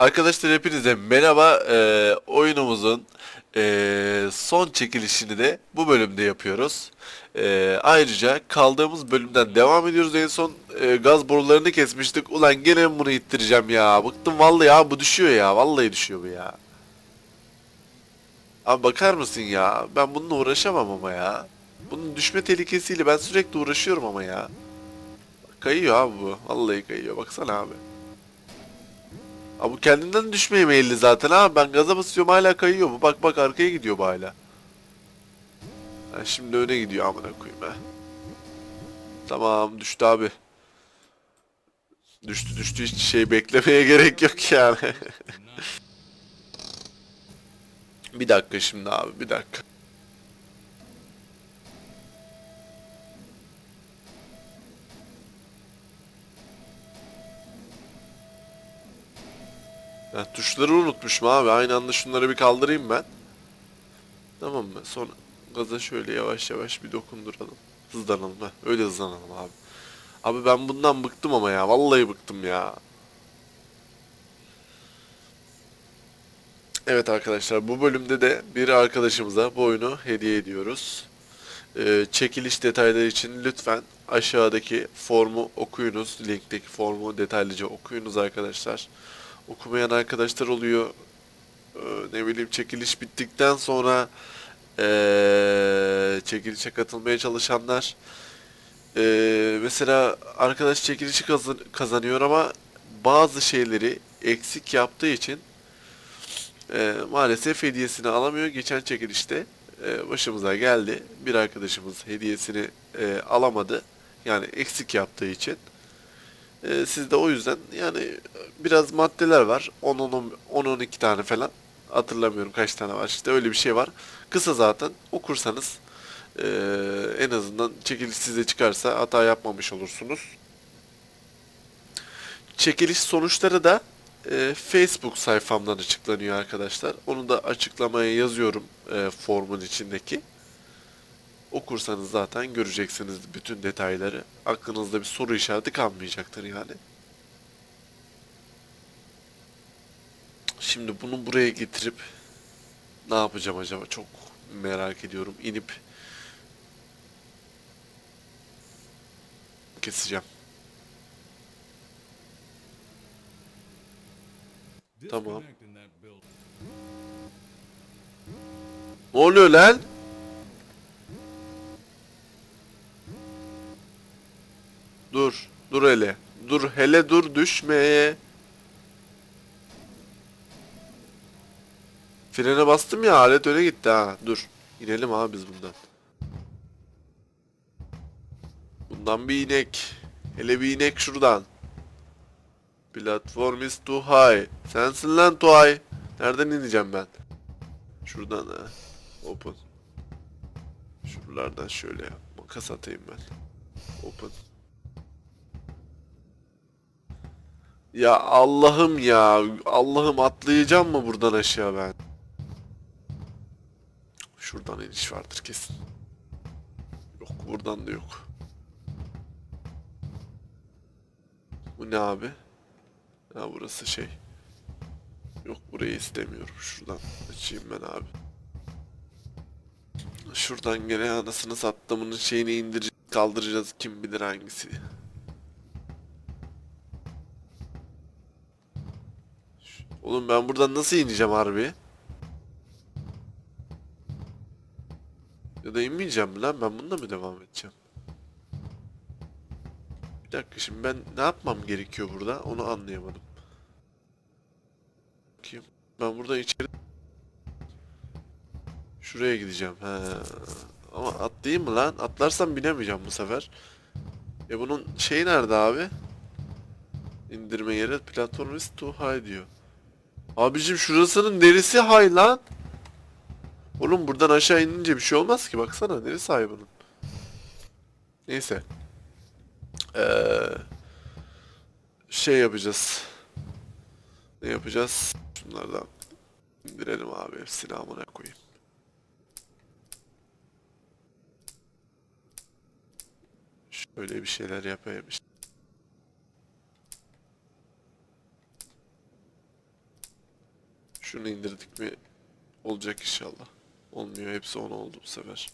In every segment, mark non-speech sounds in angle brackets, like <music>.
Arkadaşlar hepinize merhaba. Ee, oyunumuzun ee, son çekilişini de bu bölümde yapıyoruz. Ee, ayrıca kaldığımız bölümden devam ediyoruz. En son ee, gaz borularını kesmiştik. Ulan gene bunu ittireceğim ya. Bıktım vallahi ya bu düşüyor ya. Vallahi düşüyor bu ya. Abi bakar mısın ya? Ben bununla uğraşamam ama ya. Bunun düşme tehlikesiyle ben sürekli uğraşıyorum ama ya. Kayıyor abi bu. Vallahi kayıyor. Baksana abi. Abi bu kendinden düşmeye meyilli zaten ha. Ben gaza basıyorum hala kayıyor bu. Bak bak arkaya gidiyor bu hala. Ha, şimdi öne gidiyor amına koyayım ha. Tamam düştü abi. Düştü düştü hiç şey beklemeye <laughs> gerek yok yani. <laughs> bir dakika şimdi abi bir dakika. Ya, tuşları unutmuşum abi. Aynı anda şunları bir kaldırayım ben. Tamam mı? Sonra gaza şöyle yavaş yavaş bir dokunduralım. Hızlanalım ha. Öyle hızlanalım abi. Abi ben bundan bıktım ama ya. Vallahi bıktım ya. Evet arkadaşlar bu bölümde de bir arkadaşımıza bu oyunu hediye ediyoruz. Ee, çekiliş detayları için lütfen aşağıdaki formu okuyunuz. Linkteki formu detaylıca okuyunuz arkadaşlar. Okumayan arkadaşlar oluyor. Ee, ne bileyim çekiliş bittikten sonra ee, çekilişe katılmaya çalışanlar ee, mesela arkadaş çekilişi kazan- kazanıyor ama bazı şeyleri eksik yaptığı için ee, maalesef hediyesini alamıyor. Geçen çekilişte e, başımıza geldi. Bir arkadaşımız hediyesini e, alamadı. Yani eksik yaptığı için. E, siz de o yüzden yani biraz maddeler var. 10-12 tane falan. Hatırlamıyorum kaç tane var. İşte öyle bir şey var. Kısa zaten. Okursanız e, en azından çekiliş size çıkarsa hata yapmamış olursunuz. Çekiliş sonuçları da e, Facebook sayfamdan açıklanıyor arkadaşlar. Onu da açıklamaya yazıyorum e, formun içindeki. Okursanız zaten göreceksiniz bütün detayları. Aklınızda bir soru işareti kalmayacaktır yani. Şimdi bunu buraya getirip ne yapacağım acaba? Çok merak ediyorum. İnip keseceğim. Tamam. Ne oluyor lan? Dur. Hele. Dur hele dur düşmeye. Frene bastım ya alet öne gitti ha. Dur. İnelim abi biz bundan. Bundan bir inek. Hele bir inek şuradan. Platform is too high. Sensin lan too high. Nereden ineceğim ben? Şuradan ha. Open. Şuralardan şöyle yap. Makas atayım ben. Open. Ya Allah'ım ya. Allah'ım atlayacağım mı buradan aşağı ben? Şuradan iniş vardır kesin. Yok buradan da yok. Bu ne abi? Ha burası şey. Yok burayı istemiyorum. Şuradan açayım ben abi. Şuradan gene anasını sattığımın şeyini indireceğiz, kaldıracağız kim bilir hangisi. Oğlum ben buradan nasıl ineceğim harbi? Ya da inmeyeceğim lan ben bununla mı devam edeceğim? Bir dakika şimdi ben ne yapmam gerekiyor burada onu anlayamadım. Bakayım. Ben burada içeri... Şuraya gideceğim. He. Ama atlayayım mı lan? Atlarsam binemeyeceğim bu sefer. E bunun şeyi nerede abi? İndirme yeri platform is too high diyor. Abicim şurasının neresi high lan? Oğlum buradan aşağı inince bir şey olmaz ki baksana neresi high bunun. Neyse. Ee, şey yapacağız. Ne yapacağız? Şunlardan indirelim abi hepsini amına koyayım. Şöyle bir şeyler yapayım işte. Şunu indirdik mi olacak inşallah. Olmuyor. Hepsi 10 oldu bu sefer.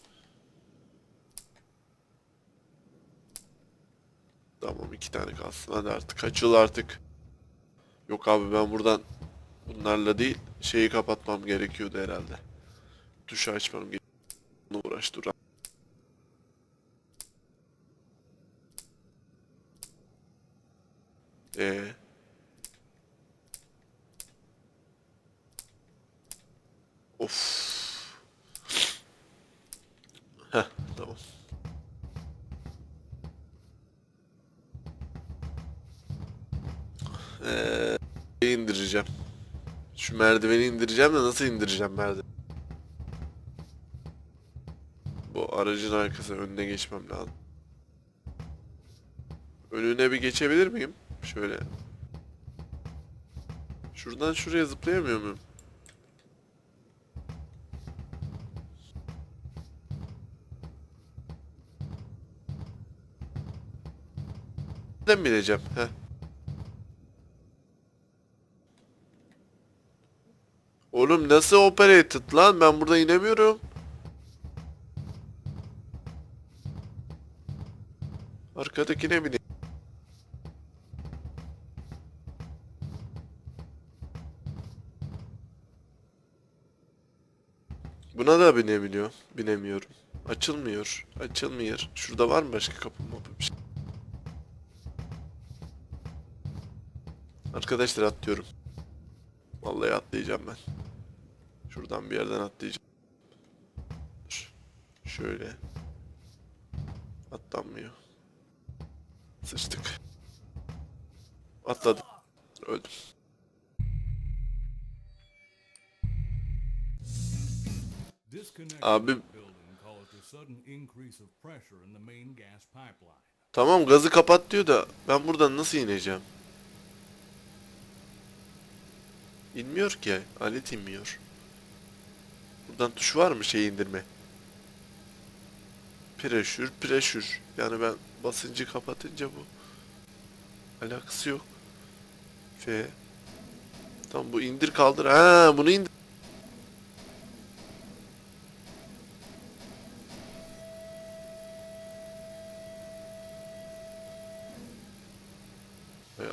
Tamam iki tane kalsın. Hadi artık açıl artık. Yok abi ben buradan bunlarla değil şeyi kapatmam gerekiyordu herhalde. Tuşu açmam gerekiyordu. Bunu uğraş dur. Of. Heh, tamam. Ee, indireceğim. Şu merdiveni indireceğim de nasıl indireceğim merdiveni? Bu aracın arkası önüne geçmem lazım. Önüne bir geçebilir miyim? Şöyle. Şuradan şuraya zıplayamıyor muyum? Nereden bileceğim? Heh. Oğlum nasıl operated lan? Ben burada inemiyorum. Arkadakine bineyim. Buna da binebiliyor. Binemiyorum. Açılmıyor. Açılmıyor. Şurada var mı başka kapı mapı bir şey? Arkadaşlar atlıyorum. Vallahi atlayacağım ben. Şuradan bir yerden atlayacağım. Dur. Şöyle. Atlanmıyor. Sıçtık. Atladım. Öldüm. Abi tamam gazı kapat diyor da ben buradan nasıl ineceğim? İnmiyor ki. Alet inmiyor. Buradan tuş var mı şey indirme? Pressure, pressure. Yani ben basıncı kapatınca bu alakası yok. F. Tamam bu indir kaldır. Ha bunu indir.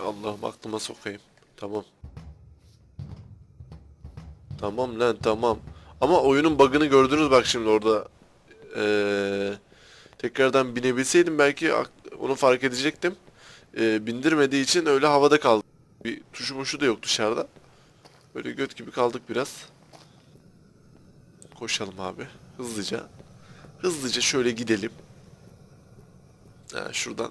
Allah'ım aklıma sokayım. Tamam. Tamam lan tamam. Ama oyunun bug'ını gördünüz bak şimdi orada. Ee, tekrardan binebilseydim belki onu fark edecektim. Ee, bindirmediği için öyle havada kaldı. Bir tuşu muşu da yok dışarıda. Böyle göt gibi kaldık biraz. Koşalım abi. Hızlıca. Hızlıca şöyle gidelim. Ha, şuradan.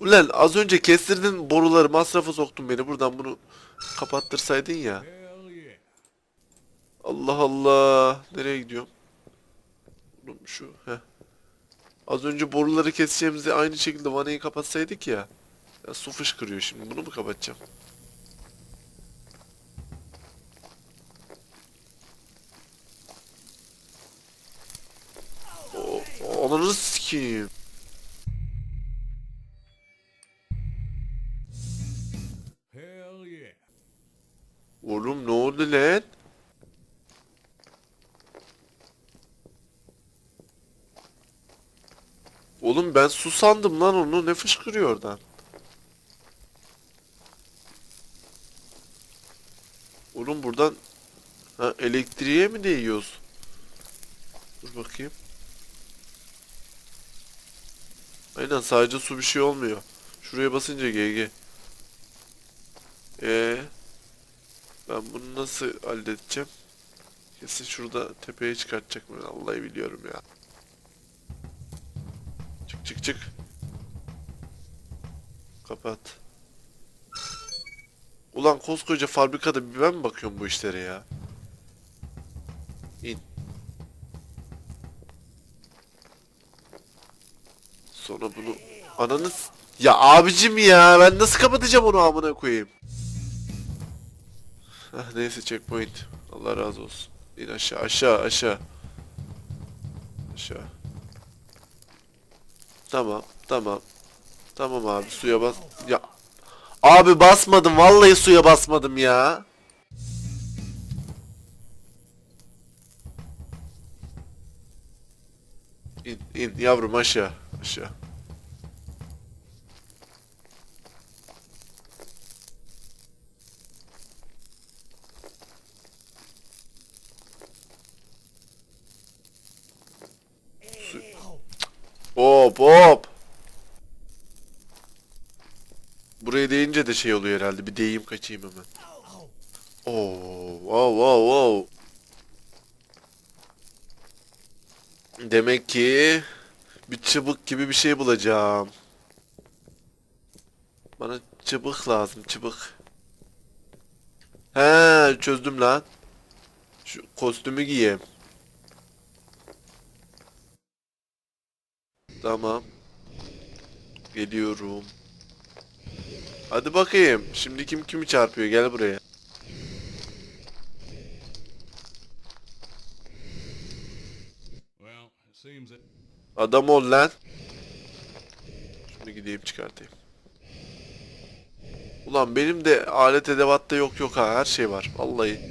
Ulan az önce kestirdin boruları masrafa soktun beni. Buradan bunu kapattırsaydın ya. Allah Allah. Nereye gidiyorum? Oğlum şu. Heh. Az önce boruları keseceğimizde aynı şekilde vanayı kapatsaydık ya. Ya su fışkırıyor şimdi. Bunu mu kapatacağım? Ananı sikeyim. Oğlum ne oldu lan? Oğlum ben su sandım lan onu. Ne fışkırıyor oradan? Oğlum buradan ha, elektriğe mi değiyoruz? Dur bakayım. Aynen sadece su bir şey olmuyor. Şuraya basınca GG. Ee, ben bunu nasıl halledeceğim? Kesin şurada tepeye çıkartacak ben Vallahi biliyorum ya. Çık çık. Kapat. Ulan koskoca fabrikada bir ben mi bakıyorum bu işlere ya? İn. Sonra bunu ananı s- ya abicim ya ben nasıl kapatacağım onu amına koyayım? Ah neyse checkpoint. Allah razı olsun. İn aşağı aşağı aşağı. Aşağı. Tamam. Tamam. Tamam abi suya bas. Ya. Abi basmadım. Vallahi suya basmadım ya. İn, in yavrum aşağı. Aşağı. Hop hop. Buraya değince de şey oluyor herhalde. Bir değeyim kaçayım hemen. Oo, wow, wow, wow. Demek ki bir çıbık gibi bir şey bulacağım. Bana çıbık lazım, çıbık. He, çözdüm lan. Şu kostümü giyeyim. Tamam. Geliyorum. Hadi bakayım. Şimdi kim kimi çarpıyor? Gel buraya. Adam ol lan. Şunu gideyim çıkartayım. Ulan benim de alet edevatta yok yok ha her şey var vallahi.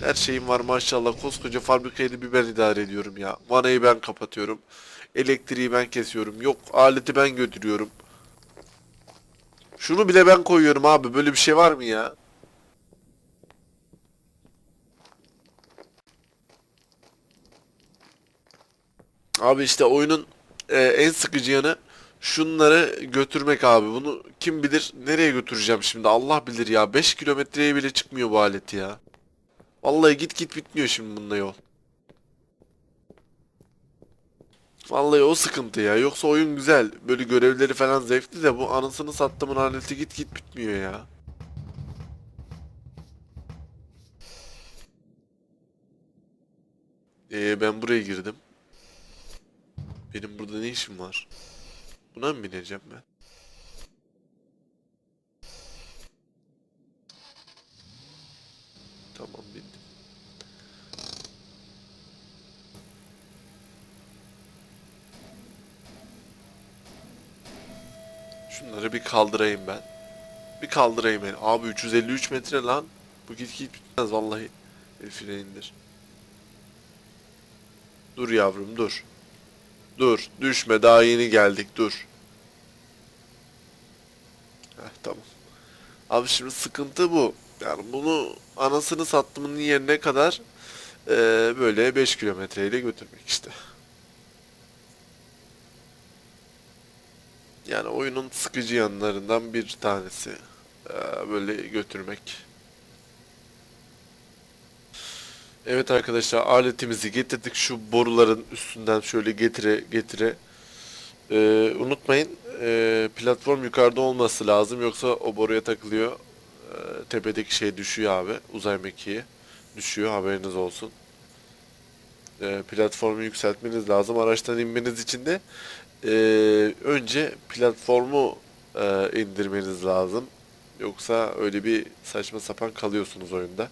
Her şeyim var maşallah koskoca fabrikayı bir ben idare ediyorum ya. Vanayı ben kapatıyorum. Elektriği ben kesiyorum. Yok aleti ben götürüyorum. Şunu bile ben koyuyorum abi böyle bir şey var mı ya? Abi işte oyunun e, en sıkıcı yanı şunları götürmek abi. Bunu kim bilir nereye götüreceğim şimdi Allah bilir ya. 5 kilometreye bile çıkmıyor bu alet ya. Vallahi git git bitmiyor şimdi bununla yol. Vallahi o sıkıntı ya. Yoksa oyun güzel. Böyle görevleri falan zevkli de bu anasını sattımın aleti git git bitmiyor ya. Ee, ben buraya girdim. Benim burada ne işim var? Buna mı bineceğim ben? Tamam bindim. Şunları bir kaldırayım ben. Bir kaldırayım ben. Abi 353 metre lan. Bu git git bitmez vallahi. El freni indir. Dur yavrum dur. Dur, düşme. Daha yeni geldik. Dur. Heh, tamam. Abi şimdi sıkıntı bu. Yani bunu anasını sattımın yerine kadar eee, böyle 5 kilometreyle götürmek işte. Yani oyunun sıkıcı yanlarından bir tanesi. Eee, böyle götürmek. Evet arkadaşlar aletimizi getirdik. Şu boruların üstünden şöyle getire getire. Ee, unutmayın ee, platform yukarıda olması lazım. Yoksa o boruya takılıyor. Ee, tepedeki şey düşüyor abi. Uzay mekiği düşüyor haberiniz olsun. Ee, platformu yükseltmeniz lazım. Araçtan inmeniz için de ee, önce platformu ee, indirmeniz lazım. Yoksa öyle bir saçma sapan kalıyorsunuz oyunda.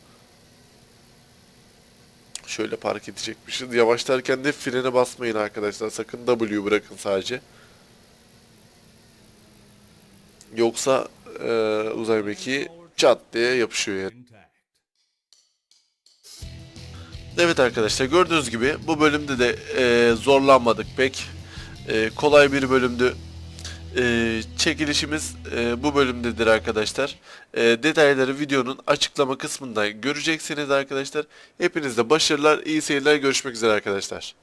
Şöyle park edecekmişiz. Yavaşlarken de frene basmayın arkadaşlar. Sakın W bırakın sadece. Yoksa e, uzay mekiği çat diye yapışıyor yani. Evet arkadaşlar gördüğünüz gibi bu bölümde de e, zorlanmadık pek. E, kolay bir bölümdü. E, çekilişimiz e, bu bölümdedir arkadaşlar. E, detayları videonun açıklama kısmında göreceksiniz arkadaşlar. Hepinize başarılar, iyi seyirler, görüşmek üzere arkadaşlar.